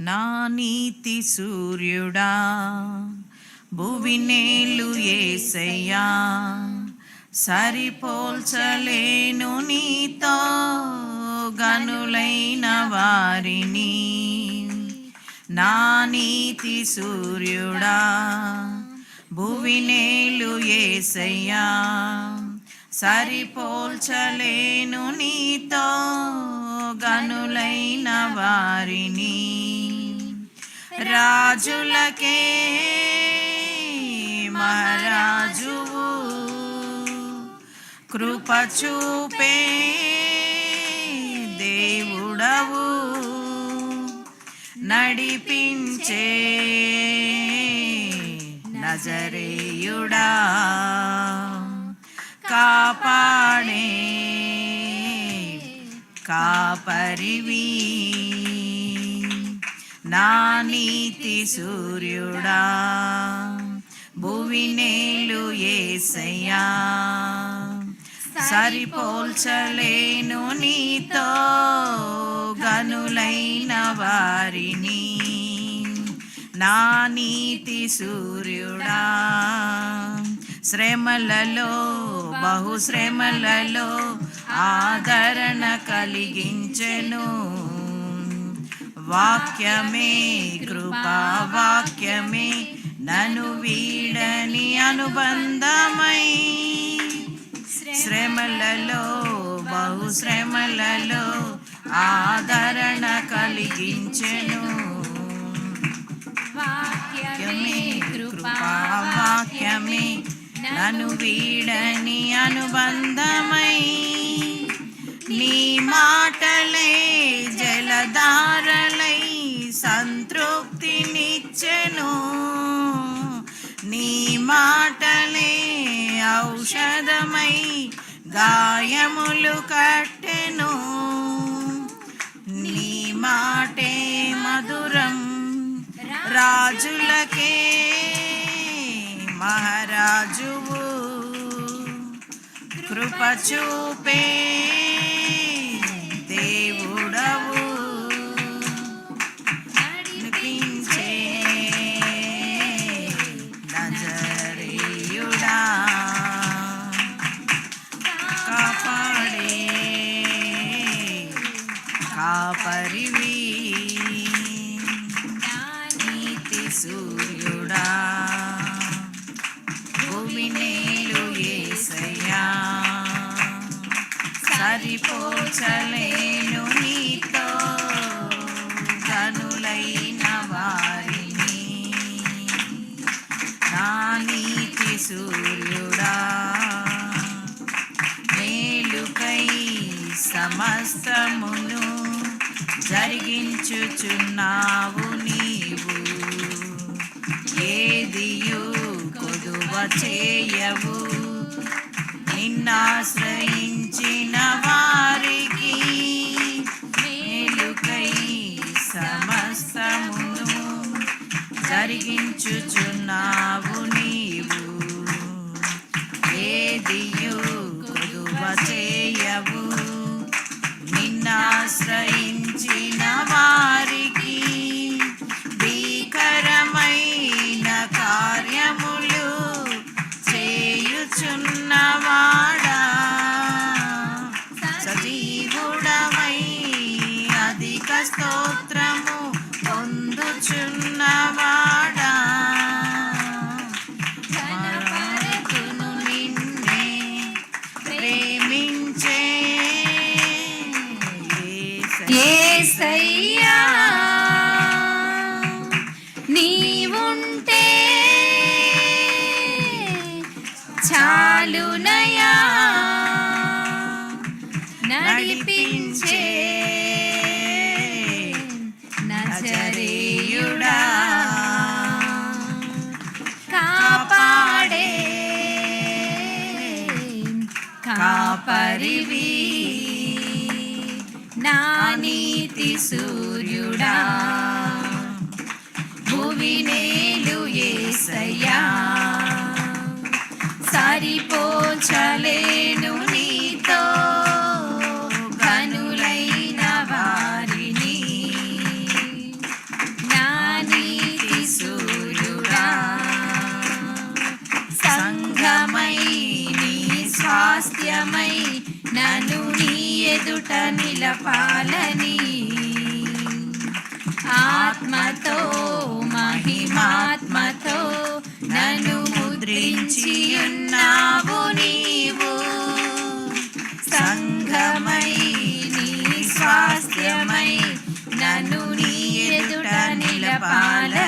నా నీతి సూర్యుడా భువినేలు ఏసయ్యా. సరిపోల్చలేను నీతో గనులైన వారిని. నా నీతి సూర్యుడా భువినేలు ఏసయ్యా. సరిపోల్చలేను నీతో గనులైన వారిని. రాజులకే మహారాజువు కృప చూపే దేవుడవు నడిపించే నజరేయుడా. కాపాడే కాపరివి. నా నీతి సూర్యుడా భువినేలు ఏసయ్యా. సరిపోల్చలేను నీతో గనులైన వారిని. నా నీతి సూర్యుడా శ్రమలలో బహుశ్రమలలో ఆదరణ కలిగించెను. వాక్యమే కృపా వాక్యమే నను వీడని అనుబంధమై. శ్రమలలో బహు శ్రమలలో ఆదరణ కలిగించెను. వాక్యమే కృపా వాక్యమే నను వీడని అనుబంధమై. నీ మాటలే జలదా నిచ్చెను నీ మాటలే ఔషధమై గాయములు కట్టెను. నీ మాటే మధురం రాజులకే మహారాజువు కృప చూపే కాపరివి నీతి సూర్యుడా భూమినేలు ఏసయ్యా. సరిపోచలేను నీతో కనులైన వారిని. నా నీతి సూర్యుడా మేలుకై సమస్తమును జరిగించుచున్నావు నీవు. ఏదియు కొదువ చేయవు. నిన్నాశ్రయించిన వారికి మేలుకై సమస్తమును జరిగించుచున్నావు నీవు. ఏదియు కొదువ చేయవు. నిన్నాశ్రయి అధిక స్తోత్రము పొందుచున్నవాడా. మరతును నిన్నే ప్రేమించే ఏసయ్యా. నీవుంటే చాలునయా నడిపించే కాపరివి. నా నీతి సూర్యుడా. భువినేలు ఏసయ్యా. సరిపోచలేను నిలపాలని. ఆత్మతో మహిమాత్మతో నన్ను ముద్రించి ఉన్నావు నీవు. సంఘమై నీ స్వాస్థ్యమై నన్ను నీ ఎదుట నిలపాలని.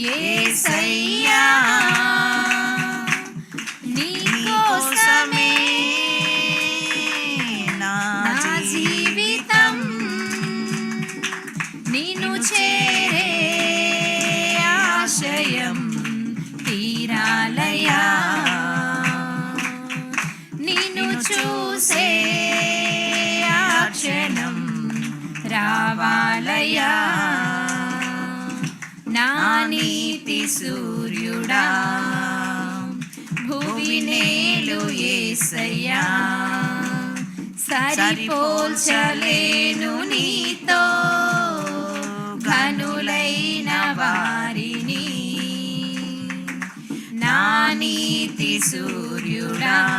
యేసయ్యా నీ కోసమే నా జీవితం నిన్ను చేరే ఆశయం తీరాలయా నిన్ను చూసే ఆ క్షణం రావాలయా నా నీతి సూర్యుడా. భూమి నేలు ఏసయ్యా. సరిపోల్చలేను నీతో. ఘనులైన వారిని. నా నీతి సూర్యుడా.